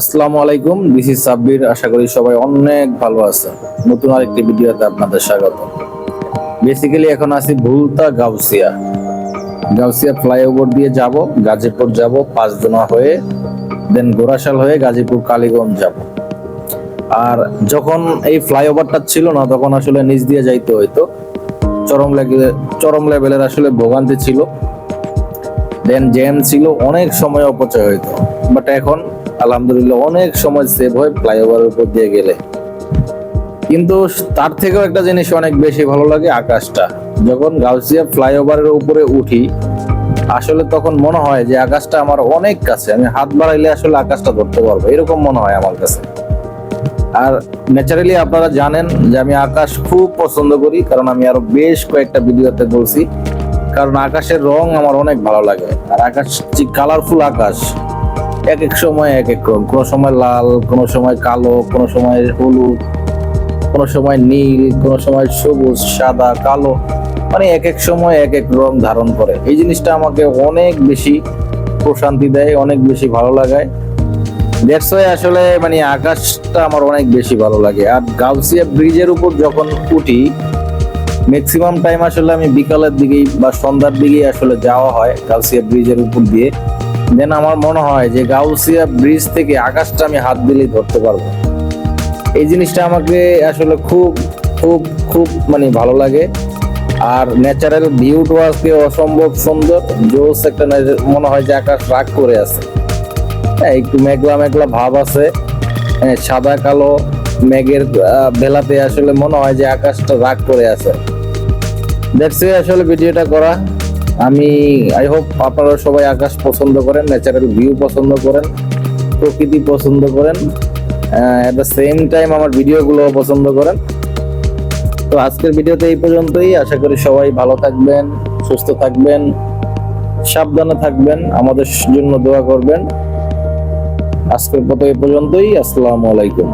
আসসালামু আলাইকুম, this is Sabbir. আশা করি সবাই অনেক ভালো আছে নতুন আরেকটি ভিডিওতে আপনাদের স্বাগত। বেসিক্যালি এখন আছি ভুলতা গাউসিয়া। গাউসিয়া ফ্লাইওভার দিয়ে যাব, গাজীপুর যাব, পাঁচজনা হয়ে দেন গোরাশাল হয়ে গাজীপুর কালীগঞ্জ যাব। আর যখন এই ফ্লাইওভারটা ছিল না, তখন আসলে নিচ দিয়ে যাইতে হইতো। চরম লেগে, চরম লেভেলের আসলে ভোগান্তি ছিল। দেন জ্যাম ছিল, অনেক সময় অপচয় হইতো। বাট এখন আলহামদুলিল্লাহ, অনেক সময় সেভ হয় ফ্লাইওভারের উপর দিয়ে গেলে। কিন্তু তার থেকেও একটা জিনিস অনেক বেশি ভালো লাগে আকাশটা। যখন গাউসিয়া ফ্লাইওভারের উপরে উঠি, আসলে তখন মনে হয় যে আকাশটা আমার অনেক কাছে, আমি হাত বাড়াইলে আসলে আকাশটা ধরতে পারব, এরকম মনে হয় আমার কাছে। আর ন্যাচারালি আপনারা জানেন যে আমি আকাশ খুব পছন্দ করি, কারণ আমি আরও বেশ কয়েকটা ভিডিওতে বলছি, কারণ আকাশের রং আমার অনেক ভালো লাগে। আর আকাশ কালারফুল আকাশ এক এক সময় এক এক রং। কোনো সময় লাল, কোনো সময় কালো, কোনো সময় হলুদ, কোনো সময় নীল, কোনো সময় সবুজ, সাদা, কালো মানে এক এক সময় এক এক রং ধারণ করে। এই জিনিসটা আমাকে অনেক বেশি প্রশান্তি দেয়, অনেক বেশি ভালো লাগায়। দ্যাটস আসলে মানে আকাশটা আমার অনেক বেশি ভালো লাগে। আর গাউসিয়া ব্রিজের উপর যখন উঠি ম্যাক্সিমাম টাইম আসলে আমি বিকালের দিকেই বা সন্ধ্যার দিকেই আসলে যাওয়া হয় গাউসিয়া ব্রিজের উপর দিয়ে। দেন আমার মনে হয় যে গাউসিয়া ব্রিজ থেকে আকাশটা আমি হাত দিলেই ধরতে পারব। এই জিনিসটা আমাকে আসলে খুব খুব খুব মানে ভালো লাগে। আর ন্যাচারাল ভিউটা আজকে অসম্ভব সুন্দর। জোস একটা মনে হয় যে আকাশ রাগ করে আছে। হ্যাঁ একটু মেঘলা মেঘলা ভাব আছে। হ্যাঁ, সাদা কালো মেঘের বেলাতে আসলে মনে হয় যে আকাশটা রাগ করে আছে। দ্যাটস আসলে ভিডিওটা করা। আমি আই হোপ আপনারা সবাই আকাশ পছন্দ করেন ন্যাচারাল ভিউ পছন্দ করেন, প্রকৃতি পছন্দ করেন এট দ্য সেম টাইম আমার ভিডিওগুলো পছন্দ করেন। তো আজকের ভিডিওতে এই পর্যন্তই, আশা করি সবাই ভালো থাকবেন, সুস্থ থাকবেন, সাবধানে থাকবেন, আমাদের জন্য দোয়া করবেন। আজকের মতো এই পর্যন্তই, আসসালামু আলাইকুম।